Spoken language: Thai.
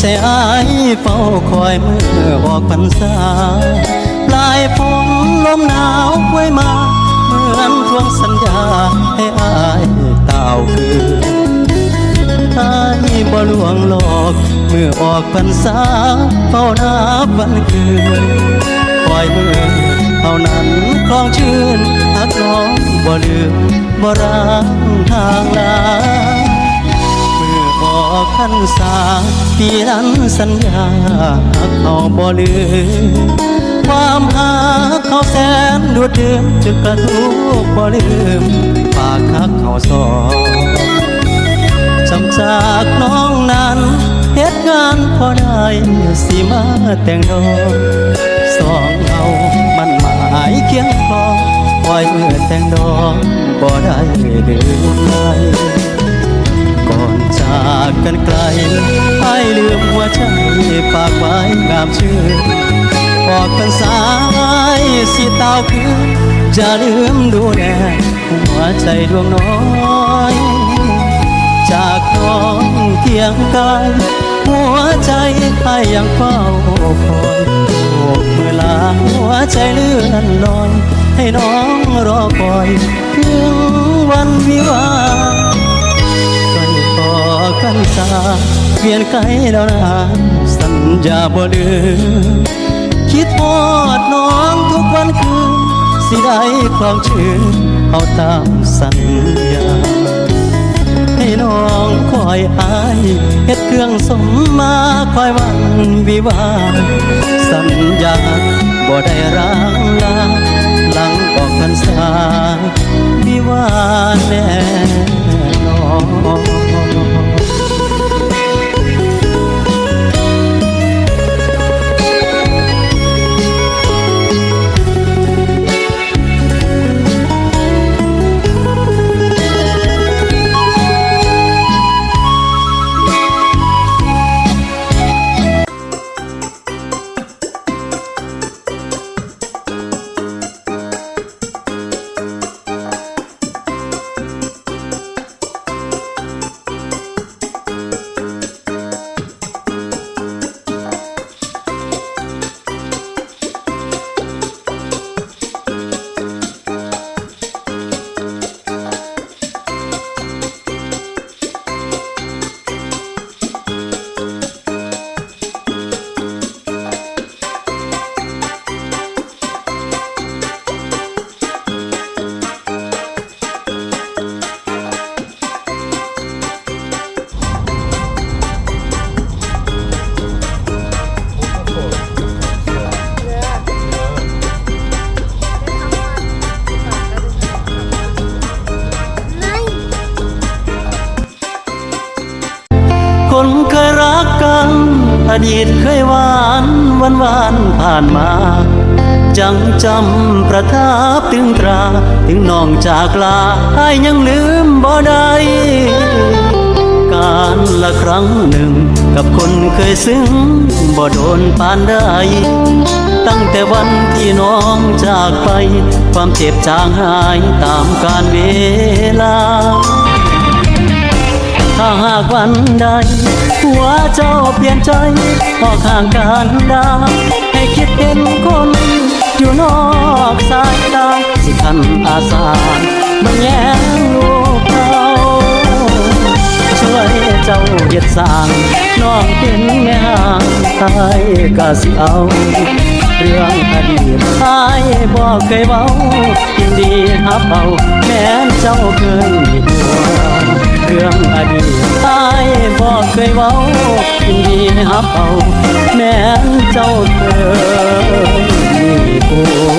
ใจอายเฝ้าคอยเมื่อออกพรรษาปลายฝนลมหนาวไว้มา เหมือนทวงสัญญาให้อายเต่าคืนอายบ่ลวงหลอกเมื่อออกพรรษาเฝ้านับวันคืนคอยเมื่อเท่านั้นคลองชื่นหักน้องบ่ลืมบ่ร้างทางลา อออกพรรษาปีนั้นสัญญาเขาบ่ลืมความหาเขาแสนดูดดื่มจึกกระทุกบ่ลืมฝากคักเขาสอนจำจากน้องนั้นเหตุงานพอได้สิมาแต่งดอกสองเอามันหมายเคียงคลองปล่อยเมื่อแต่งดอกบ่ได้ลืมเลยก่อนจากกันไกลให้ลืมหัวใจฝากไว้งามชื่อออกกันสายสิเต้าคือจะลืมดูแลหัวใจดวงน้อย จากน้องเคียงกายหัวใจใครยังเฝ้าคอยโอบเมื่อลาหัวใจเลื่อนลอย ให้น้องรอคอยถึงวันวิวา กันตาเปลี่ยนไกลแล้วนะสัญญาบ่ลืมคิดทอดน้องทุกวันคืนสิได้ความชื่นเอาตามสัญญา ให้น้องคอยอายเฮ็ดเครื่องสมมาคอยวันวิวาสัญญาบ่ได้ร้างลาหลังออกพรรษาวิวาแน่นอน คนเคยรักกัน อดีตเคยหวานวันวานผ่านมา จังจำประทับถึงตรา ถึงน้องจากลาให้ยังลืมบ่ได้การละครั้งหนึ่ง กับคนเคยซึ้งบ่โดนปานได้ ตั้งแต่วันที่น้องจากไป ความเจ็บจางหายตามกาลเว ถ้าหากวันใด หัวเจ้าเปลี่ยนใจออกห่างกันดา ให้คิดเห็นคน อยู่นอกสายตาสิคันอาสามาแย่งลูกเขาช่วยเจ้าเฮ็ดสร้างน้องเป็นแม่ห่างตายก็สิเอาเรื่องอดีตอายบอกเคยเว้ายินดีฮับเอาแม้นเจ้าเคยมีตัว รื่องอดีตอายบอกเคยเว้ายินดีฮับเอาแม่นเจ้าเธอมีผู้